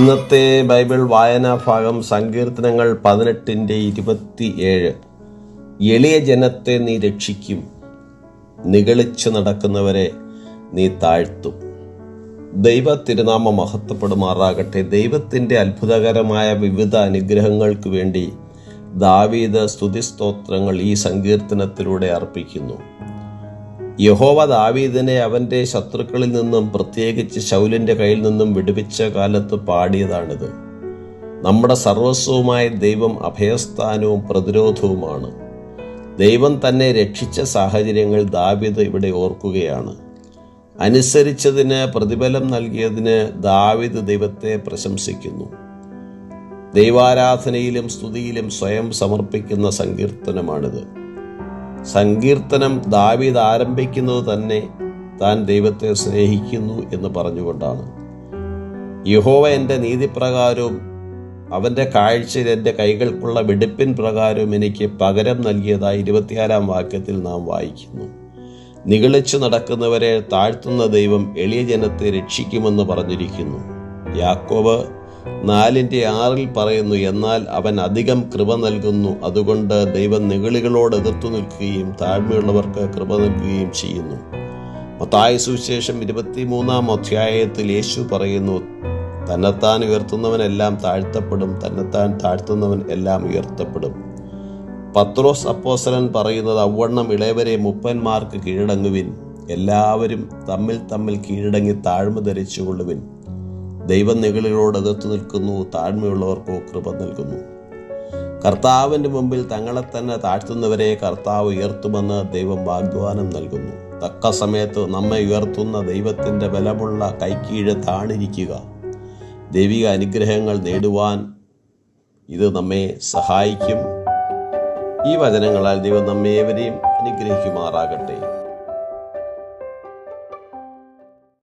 ഇന്നത്തെ ബൈബിൾ വായനാ ഭാഗം സങ്കീർത്തനങ്ങൾ പതിനെട്ടിന്റെ ഇരുപത്തിയേഴ്. എളിയ ജനത്തെ നീ രക്ഷിക്കും. നിഗളിച്ച് നടക്കുന്നവരെ നീ താഴ്ത്തും. ദൈവ തിരുനാമ മഹത്വപ്പെടുമാറാകട്ടെ. ദൈവത്തിന്റെ അത്ഭുതകരമായ വിവിധ അനുഗ്രഹങ്ങൾക്ക് വേണ്ടി ദാവീദ് സ്തുതിസ്തോത്രങ്ങൾ ഈ സങ്കീർത്തനത്തിലൂടെ അർപ്പിക്കുന്നു. യഹോവ ദാവീദിനെ അവന്റെ ശത്രുക്കളിൽ നിന്നും പ്രത്യേകിച്ച് ശൗലിന്റെ കയ്യിൽ നിന്നും വിടുവിച്ച കാലത്ത് പാടിയതാണിത്. നമ്മുടെ സർവസ്വവുമായ ദൈവം അഭയസ്ഥാനവും പ്രതിരോധവുമാണ്. ദൈവം തന്നെ രക്ഷിച്ച സാഹചര്യങ്ങൾ ദാവീദ് ഇവിടെ ഓർക്കുകയാണ്. അനുസരിച്ചതിന് പ്രതിഫലം നൽകിയതിന് ദാവീദ് ദൈവത്തെ പ്രശംസിക്കുന്നു. ദൈവാരാധനയിലും സ്തുതിയിലും സ്വയം സമർപ്പിക്കുന്ന സങ്കീർത്തനമാണിത്. സങ്കീർത്തനം ദാവീദ് ആരംഭിക്കുന്നത് തന്നെ താൻ ദൈവത്തെ സ്നേഹിക്കുന്നു എന്ന് പറഞ്ഞുകൊണ്ടാണ്. യഹോവ എന്റെ നീതിപ്രകാരവും അവന്റെ കാഴ്ചയിൽ എന്റെ കൈകൾക്കുള്ള വെടിപ്പിൻ പ്രകാരവും എനിക്ക് പകരം നൽകിയതായി ഇരുപത്തിയാറാം വാക്യത്തിൽ നാം വായിക്കുന്നു. നിഗളിച്ചു നടക്കുന്നവരെ താഴ്ത്തുന്ന ദൈവം എളിയ ജനത്തെ രക്ഷിക്കുമെന്ന് പറഞ്ഞിരിക്കുന്നു. യാക്കോബ് നാലിന്റെ ആറിൽ പറയുന്നു എന്നാൽ അവൻ അധികം കൃപ നൽകുന്നു. അതുകൊണ്ട് ദൈവം നിഗളികളോട് എതിർത്തു നിൽക്കുകയും താഴ്മയുള്ളവർക്ക് കൃപ നൽകുകയും ചെയ്യുന്നു. മത്തായ സുവിശേഷം ഇരുപത്തിമൂന്നാം അധ്യായത്തിൽ യേശു പറയുന്നു തന്നെത്താൻ ഉയർത്തുന്നവനെല്ലാം താഴ്ത്തപ്പെടും തന്നെത്താൻ താഴ്ത്തുന്നവൻ എല്ലാം ഉയർത്തപ്പെടും. പത്രോസ് അപ്പോസലൻ പറയുന്നത് അവണ്ണം ഇളയവരെ മുപ്പന്മാർക്ക് കീഴടങ്ങുവിൻ എല്ലാവരും തമ്മിൽ തമ്മിൽ കീഴടങ്ങി താഴ്മ ധരിച്ചുകൊള്ളുവിൻ. ദൈവം നികളിലോട് എതിർത്ത് നിൽക്കുന്നു താഴ്മയുള്ളവർക്കോ കൃപ നൽകുന്നു. കർത്താവിന്റെ മുമ്പിൽ തങ്ങളെ തന്നെ താഴ്ത്തുന്നവരെ കർത്താവ് ഉയർത്തുമെന്ന് ദൈവം വാഗ്ദാനം നൽകുന്നു. തക്ക സമയത്ത് നമ്മെ ഉയർത്തുന്ന ദൈവത്തിന്റെ ബലമുള്ള കൈക്കീഴ് താണിരിക്കുക. ദൈവിക അനുഗ്രഹങ്ങൾ നേടുവാൻ ഇത് നമ്മെ സഹായിക്കും. ഈ വചനങ്ങളാൽ ദൈവം നമ്മേവരെയും അനുഗ്രഹിക്കുമാറാകട്ടെ.